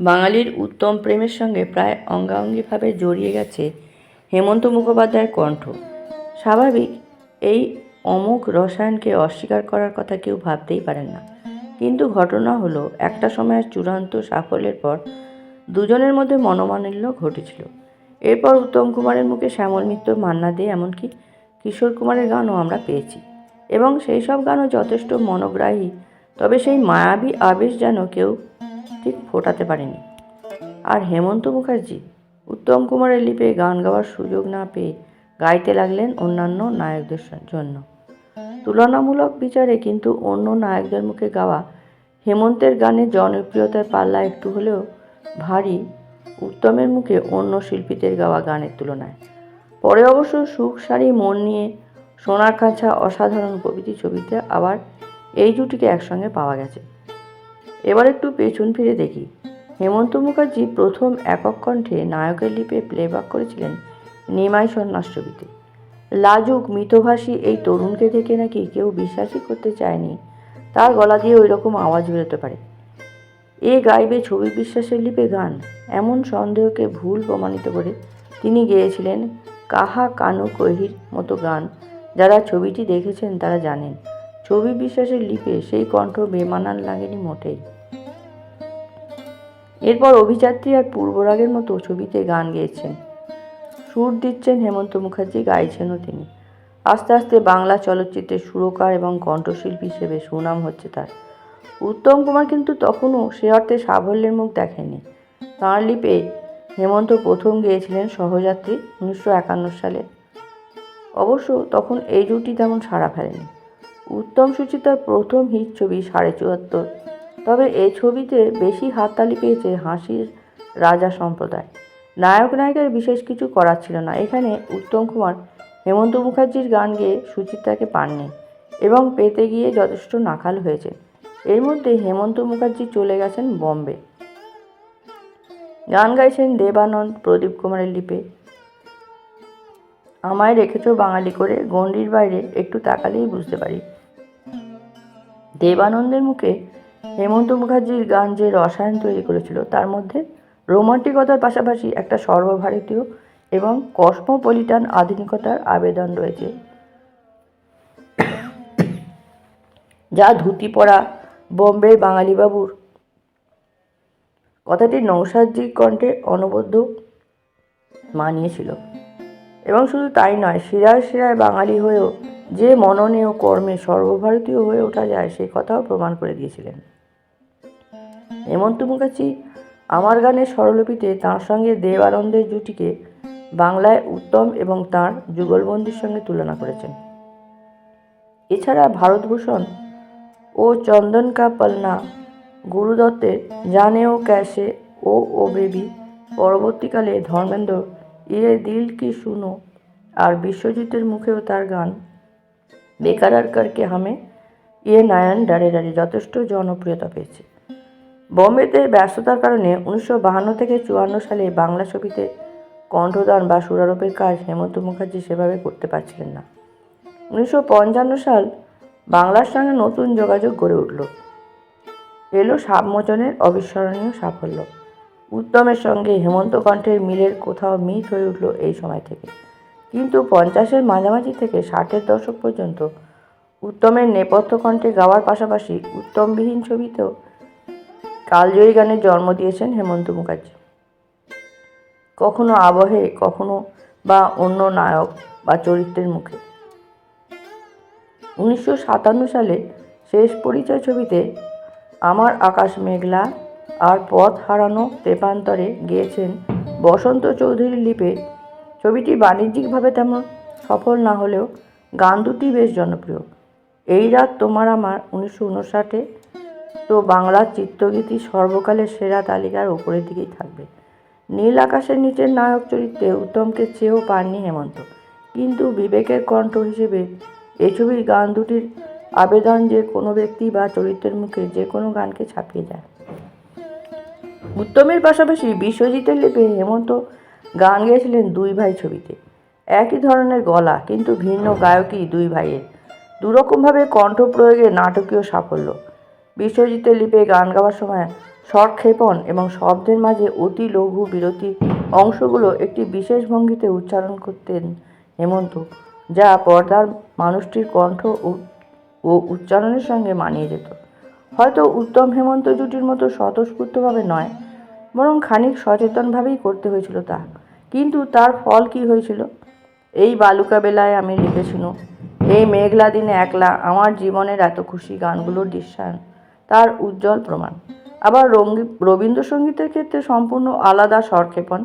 বাঙালির উত্তম প্রেমের সঙ্গে প্রায় অঙ্গাঙ্গিভাবে জড়িয়ে গেছে হেমন্ত মুখোপাধ্যায়ের কণ্ঠ। স্বাভাবিক, এই অমুক রসায়নকে অস্বীকার করার কথা কেউ ভাবতেই পারেন না। কিন্তু ঘটনা হলো, একটা সময়ের চূড়ান্ত সাফল্যের পর দুজনের মধ্যে মনোমালিন্য ঘটেছিল। এরপর উত্তম কুমারের মুখে শ্যামল মিত্র, মান্না দে, এমনকি কিশোর কুমারের গানও আমরা পেয়েছি। এবং সেই সব গানও যথেষ্ট মনোগ্রাহী, তবে সেই মায়াবী আবেশ যেন কেউ ঠিক ফোটাতে পারেনি। আর হেমন্ত মুখার্জি উত্তম কুমারের লিপে গান গাওয়ার সুযোগ না পেয়ে গাইতে লাগলেন অন্যান্য নায়কদের জন্য। তুলনামূলক বিচারে কিন্তু অন্য নায়কদের মুখে গাওয়া হেমন্তের গানের জনপ্রিয়তার পাল্লা একটু হলেও ভারী উত্তমের মুখে অন্য শিল্পীদের গাওয়া গানের তুলনায়। পরে অবশ্য সুখ সারি মন নিয়ে সোনার কাছা, অসাধারণ প্রভৃতি ছবিতে আবার এই জুটিকে একসঙ্গে পাওয়া গেছে। এবার একটু পেছন ফিরে দেখি। হেমন্ত মুখার্জি প্রথম একক কণ্ঠে নায়কের লিপে প্লেব্যাক করেছিলেন নিমাই সন্ন্যাস ছবিতে লাজুক, মিতভাষী এই তরুণকে দেখে নাকি কেউ বিশ্বাসই করতে চায়নি। তার গলা দিয়ে ওই রকম আওয়াজ বেরোতে পারে। এ গাইবে ছবি বিশ্বাসের লিপে গান। এমন সন্দেহকে ভুল প্রমাণিত করে তিনি গেয়েছিলেন কাহা কানু কহির মতো গান। যারা ছবিটি দেখেছেন তারা জানেন। ছবি বিশ্বাসের লিপে সেই কণ্ঠ বেমানান লাগেনি মোটেই। এরপর অভিযাত্রী আর পূর্বরাগের মতো ছবিতে গান গেয়েছেন। সুর দিচ্ছেন হেমন্ত মুখার্জি, গাইছেনও তিনি। আস্তে আস্তে বাংলা চলচ্চিত্রের সুরকার এবং কণ্ঠশিল্পী হিসেবে সুনাম হচ্ছে তার। উত্তম কুমার কিন্তু তখনও সে অর্থে সাফল্যের মুখ দেখেনি তাঁর লিপে হেমন্ত প্রথম গেয়েছিলেন সহযাত্রী উনিশশো একান্ন সালে। অবশ্য তখন এই জুটি তেমন সাড়া ফেলেনি। উত্তম সুচিতার প্রথম হিট ছবি সাড়ে চুয়াত্তর। তবে এ ছবিতে বেশি হাততালি পেয়েছে হাসির রাজা সম্প্রদায়। নায়ক নায়িকার বিশেষ কিছু করার ছিল না। এখানে উত্তম কুমার, হেমন্ত মুখার্জির গান গেয়ে সুচিত্রাকে পাননি এবং পেতে গিয়ে যথেষ্ট নাকাল হয়েছে। এর মধ্যে হেমন্ত মুখার্জি চলে গেছেন বম্বে। গান গাইছেন দেবানন্দ, প্রদীপ কুমারের লিপে। আমায় রেখেছ বাঙালি করে, গণ্ডির বাইরে একটু তাকালেই বুঝতে পারি। দেবানন্দের মুখে হেমন্ত মুখার্জির গান যে রসায়ন তৈরি করেছিল, তার মধ্যে রোমান্টিকতার পাশাপাশি একটা সর্বভারতীয় এবং কসমোপলিটান আধুনিকতার আবেদন রয়েছে। যা ধুতি পরা বোম্বের বাঙালি বাবুর কথাটি নৌসাদজির কণ্ঠে অনবদ্য মানিয়েছিল। এবং শুধু তাই নয়, শিরায় শিরায় বাঙালি হয়েও যে মননে ও কর্মে সর্বভারতীয় হয়ে ওঠা যায় সে কথাও প্রমাণ করে দিয়েছিলেন। হেমন্ত মুখার্জি আমার গানের স্বরলিপিতে তাঁর সঙ্গে দেব আনন্দের জুটিকে বাংলায় উত্তম এবং তাঁর যুগলবন্দির সঙ্গে তুলনা করেছেন। এছাড়া ভারতভূষণ ও চন্দন কা পলনা, গুরুদত্তের জানে ও ক্যাশে ও ও বেবি, পরবর্তীকালে ধর্মেন্দ্র ইয়ে দিল কি শুনো, আর বিশ্বজিতের মুখেও তার গান বেকারার করকে হামে ইয়ে নায়ন ডারে ডারে যথেষ্ট জনপ্রিয়তা পেয়েছে। বোম্বেতে ব্যস্ততার কারণে উনিশশো বাহান্ন থেকে চুয়ান্ন সালে বাংলা ছবিতে কণ্ঠদান বা সুরারোপের কাজ হেমন্ত মুখার্জি সেভাবে করতে পারছিলেন না। উনিশশো পঞ্চান্ন সাল বাংলার সঙ্গে নতুন যোগাযোগ গড়ে উঠল। এলো সাবমোচনের অবিস্মরণীয় সাফল্য। উত্তমের সঙ্গে হেমন্ত কণ্ঠের মিলের কোথাও মিট হয়ে উঠল এই সময় থেকে। কিন্তু পঞ্চাশের মাঝামাঝি থেকে ষাটের দশক পর্যন্ত উত্তমের নেপথ্য কণ্ঠে গাওয়ার পাশাপাশি উত্তমবিহীন ছবিতেও কালজয়ী গানের জন্ম দিয়েছেন হেমন্ত মুখার্জি। কখনো আবহে, কখনো বা অন্য নায়ক বা চরিত্রের মুখে। উনিশশো সাতান্ন সালে শেষ পরিচয় ছবিতে আমার আকাশ মেঘলা আর পথ হারানো তেপান্তরে গিয়েছেন বসন্ত চৌধুরীর লিপে ছবিটি বাণিজ্যিকভাবে তেমন সফল না হলেও গান দুটি বেশ জনপ্রিয়। এই রাত তোমার আমার উনিশশো উনষাটে তো বাংলার চিত্রগীতি সর্বকালের সেরা তালিকার ওপরের দিকেই থাকবে। নীল আকাশের নিচের নায়ক চরিত্রে উত্তমকে চেয়েও পাননি হেমন্ত। কিন্তু বিবেকের কণ্ঠ হিসেবে এই ছবির গান দুটির আবেদন যে কোনো ব্যক্তি বা চরিত্রের মুখে যে কোনো গানকে ছাপিয়ে যায়। উত্তমের পাশাপাশি বিশ্বজিতের লিপে হেমন্ত গান গেয়েছিলেন দুই ভাই ছবিতে। একই ধরনের গলা, কিন্তু ভিন্ন গায়কই দুই ভাইয়ের। দুরকমভাবে কণ্ঠ প্রয়োগে নাটকীয় সাফল্য। বিশ্বজিতের লিপে গান গাওয়ার সময় স্বরক্ষেপণ এবং শব্দের মাঝে অতি লঘু বিরতি অংশগুলো একটি বিশেষ ভঙ্গিতে উচ্চারণ করতেন হেমন্ত, যা পর্দার মানুষটির কণ্ঠ ও- উচ্চারণের সঙ্গে মানিয়ে যেত। হয়তো উত্তম হেমন্ত জুটির মতো স্বতঃস্ফূর্তভাবে নয় বরং খানিক সচেতনভাবেই করতে হয়েছিল তা। কিন্তু তার ফল কি হয়েছিল? এই বালুকা বেলায় আমি লিখেছিল এই মেঘলা দিনে একলা আমার জীবনের এত খুশি গানগুলোর দৃশ্যায়ন, তার উজ্জ্বল প্রমাণ। আবার রবীন্দ্রসঙ্গীতের ক্ষেত্রে সম্পূর্ণ আলাদা স্বরক্ষেপণ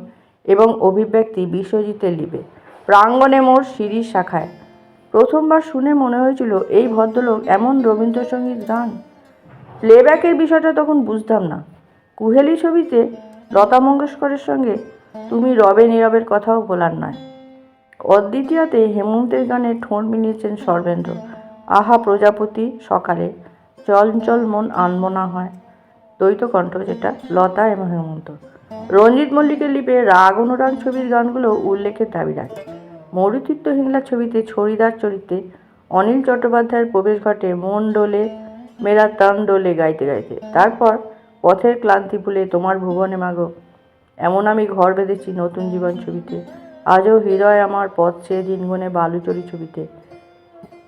এবং অভিব্যক্তি বিশ্বজিতের লিপে। প্রাঙ্গণে মোর সিঁড়ির শাখায়। প্রথমবার শুনে মনে হয়েছিল, এই ভদ্রলোক এমন রবীন্দ্রসঙ্গীত গান? প্লেব্যাকের বিষয়টা তখন বুঝতাম না। কুহেলি ছবিতে লতা মঙ্গেশকরের সঙ্গে তুমি রবে নীরবের কথাও বলার নয়। অদ্বিতীয়াতে হেমন্তের গানে ঠোঁট মিলিয়েছেন সর্বেন্দ্র। আহা প্রজাপতি, সকালে চঞ্চল মন আনমনা হয়। দ্বৈত কণ্ঠ যেটা লতা এবং হেমন্ত। রঞ্জিত মল্লিকের লিপে রাগ অনুরাগ ছবির গানগুলো উল্লেখের দাবি রাখে। মরুতীর্থ হিংলা ছবিতে ছড়িদার চরিত্রে অনিল চট্টোপাধ্যায়ের প্রবেশ ঘটে মন ডোলে মেরা তান ডোলে গাইতে গাইতে। তারপর পথের ক্লান্তি ভুলে তোমার ভুবনে মাগো। এমন আমি ঘর বেঁধেছি নতুন জীবন ছবিতে। আজও হৃদয় আমার পথ চেয়ে দিনগুনে বালুচরি ছবিতে।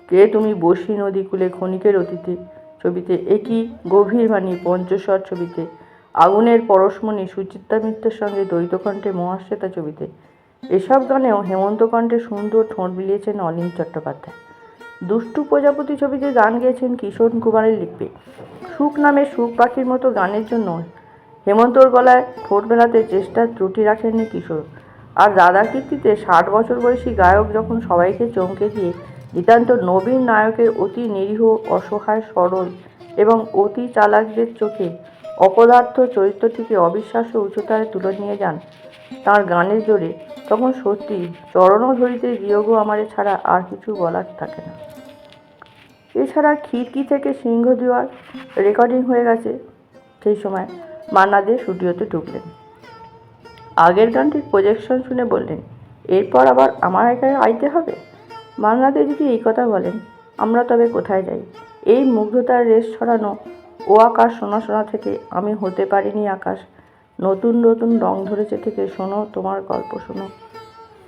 কে তুমি বসি নদী কুলে ক্ষণিকের অতীতে? ছবিতে একই গভীর বাণী পঞ্চস্বর ছবিতে? আগুনের পরশমণি সুচিত্রা মিত্রের সঙ্গে দ্বৈতকণ্ঠে মহাশ্বেতা ছবিতে। এসব গানেও হেমন্ত কণ্ঠে সুন্দর ঠোঁট বিলিয়েছেন অনিল চট্টোপাধ্যায়। দুষ্টু প্রজাপতি ছবিতে গান গেয়েছেন কিশোর কুমারের লিপে। সুখ নামে সুখ পাখির মতো গানের জন্য হেমন্তর গলায় ঠোঁট মেলাতে চেষ্টার ত্রুটি রাখেননি কিশোর। আর দাদা কীর্তিতে ষাট বছর বয়সী গায়ক যখন সবাইকে চমকে দিয়ে নিতান্ত নবীন নায়কের অতি নিরীহ, অসহায়, সরল এবং অতি চালাকদের চোখে অপদার্থ চরিত্রটিকে অবিশ্বাস্য উচ্চতায় তুলে নিয়ে যান, তার গানের জোরে তখন সত্যি চরণও ধরিতে বিয়োগ আমারে ছাড়া আর কিছু বলার থাকে না। এছাড়া খিড়কি থেকে সিংহ দেওয়ার রেকর্ডিং হয়ে গেছে। সেই সময় মান্না দে স্টুডিওতে ঢুকলেন। আগের গানটির প্রজেকশন শুনে বললেন, এরপর আবার আমার একাই আইতে হবে? মান্না দে যদি এই কথা বলেন, আমরা তবে কোথায় যাই? এই মুগ্ধতার রেশ ছড়ানো ও আকাশ শোনা শোনা থেকে আমি হতে পারিনি আকাশ। নতুন নতুন রং ধরেছে থেকে শোনো, তোমার গল্প শোনো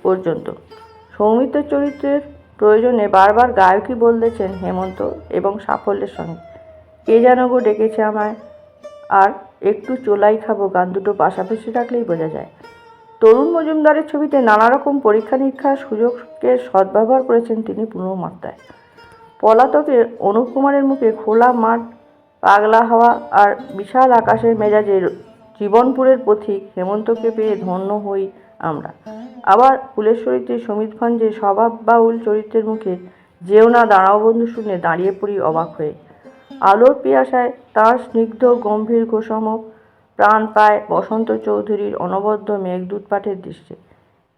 পর্যন্ত। সৌমিত্র চরিত্রের প্রয়োজনে বারবার গায়কই বলতেছেন হেমন্ত এবং সাফল্যের সঙ্গে। কে যেন গো ডেকেছে আমায়, আর একটু চোলাই খাব, গান দুটো পাশাপাশি রাখলেই বোঝা যায়। তরুণ মজুমদারের ছবিতে নানা রকম পরীক্ষা নিরীক্ষার সুযোগকে সদ্ব্যবহার করেছেন তিনি মাত্রায়। পলাতকে অনুপ কুমারের মুখে খোলা মাঠ, পাগলা হাওয়া আর বিশাল আকাশের মেজাজে জীবনপুরের পথিক হেমন্তকে পেয়ে ধন্য হই আমরা। আবার ফুলেশ্বরীতে সমিতগঞ্জে স্বভাব বাউল চরিত্রের মুখে যেও না দাঁড়াও বন্ধু শুনে দাঁড়িয়ে পড়ি অবাক হয়ে। আলোর পিয়াসায় তার স্নিগ্ধ, গম্ভীর গোসমক প্রাণ পায় বসন্ত চৌধুরীর অনবদ্য মেঘদূত পাঠের দৃশ্যে।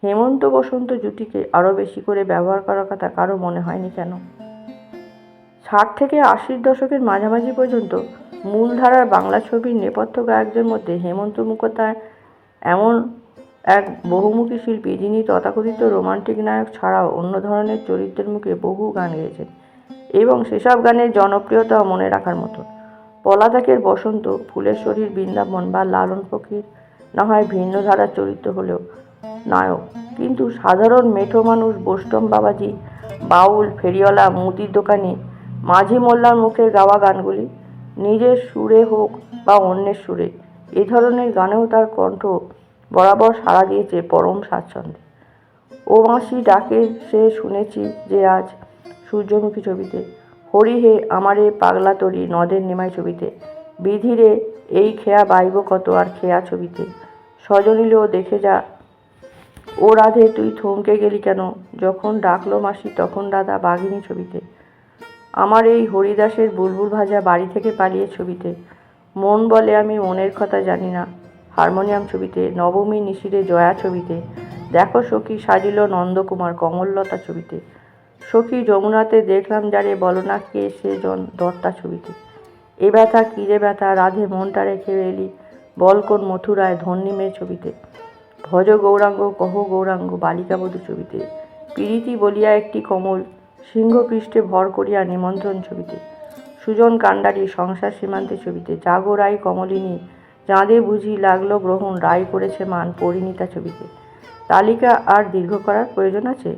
হেমন্ত বসন্ত জুটিকে আরও বেশি করে ব্যবহার করার কথা কারও মনে হয়নি কেন? ষাট থেকে আশির দশকের মাঝামাঝি পর্যন্ত মূলধারার বাংলা ছবির নেপথ্য গায়কদের মধ্যে হেমন্ত মুখোপাধ্যায় এমন এক বহুমুখী শিল্পী যিনি তথাকথিত রোমান্টিক নায়ক ছাড়াও অন্য ধরনের চরিত্রের মুখে বহু গান গেয়েছেন এবং সেসব গানের জনপ্রিয়তাও মনে রাখার মতো। পলাদাকের বসন্ত ফুলের শরীর বৃন্দাবন বা লালন ফকির না হয় ভিন্ন ধারার চরিত্র হলেও নায়ক। কিন্তু সাধারণ মেঠো মানুষ বৈষ্ণব বাবাজি, বাউল, ফেরিওয়ালা মুদির দোকানি মাঝি মোল্লার মুখে গাওয়া গানগুলি, নিজের সুরে হোক বা অন্যের সুরে, এ ধরনের গানেও তার কণ্ঠ বরাবর সাড়া দিয়েছে পরম স্বাচ্ছন্দ্যে। ও মাসি ডাকে সে শুনেছি যে আজ সূর্যমুখী ছবিতে, হরি হে আমারে পাগলা তরি নদের নেমাই ছবিতে, বিধিরে এই খেয়া বাইব কত আর খেয়া ছবিতে সজনীলেও দেখে যা। ও রাধে তুই থমকে গেলি কেন? যখন ডাকলো মাসি, তখন দাদা বাঘিনী ছবিতে আমার এই হরিদাসের বুলবুল ভাজা বাড়ি থেকে পালিয়ে ছবিতে। মন বলে আমি মনের কথা জানি না। হারমোনিয়াম ছবিতে, নবমী নিশিরে জয়া ছবিতে, দেখো সখী সাজিল নন্দকুমার কমললতা ছবিতে। সখী যমুনাতে দেখলাম যারে, বলো না কে সে জন দত্তা ছবিতে। এ ব্যথা কী রে ব্যথা, রাধে মনটা রেখে এলি, বল কোন মথুরায় ধন্যী ছবিতে। ভজ গৌরাঙ্গ, কহ গৌরাঙ্গ, বালিকা বধূ ছবিতে। পীড়িতি বলিয়া একটি কমল সিংহপৃষ্ঠে ভর করিয়া নিমন্ত্রণ ছবিতে। সুজন কাণ্ডারি সংসার সীমান্তে ছবিতে। জাগো রায় কমলিনী চাঁদে বুঝি লাগল গ্রহণ, রায় করেছে মান, পরিণীতা ছবিতে। তালিকা আর দীর্ঘ করার প্রয়োজন আছে?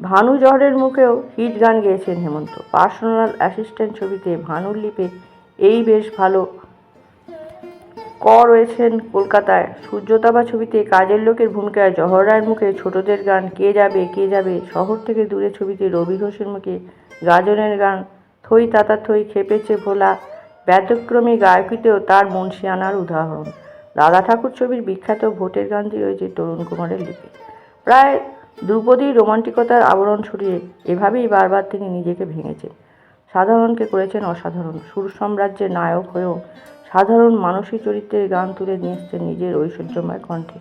ভানু জহরের মুখেও হিট গান গেয়েছেন হেমন্ত। পার্সোনাল অ্যাসিস্ট্যান্ট ছবিতে ভানুর লিপে এই বেশ ভালো ক রয়েছেন কলকাতায়। সূর্যতাবা ছবিতে কাজের লোকের ভূমিকায় জহর রায়ের মুখে ছোটদের গান, কে যাবে কে যাবে, শহর থেকে দূরে ছবিতে রবি ঘোষের মুখে গাজনের গান, থই তাতা থই খেপেছে ভোলা, ব্যতিক্রমী গায়কিতেও তার মুন্সিয়ানার উদাহরণ। দাদা ঠাকুর ছবির বিখ্যাত ভোটের গানটি রয়েছে তরুণ কুমারের লিপি। প্রায় ধ্রুপদী রোমান্টিকতার আবরণ ছড়িয়ে এভাবেই বারবার তিনি নিজেকে ভেঙেছেন। সাধারণকে করেছেন অসাধারণ। সুর সাম্রাজ্যের নায়ক হয়েও সাধারণ মানুষই চরিত্রের গান তুলে নিয়ে নিজের ঐশ্বর্যময় কণ্ঠে।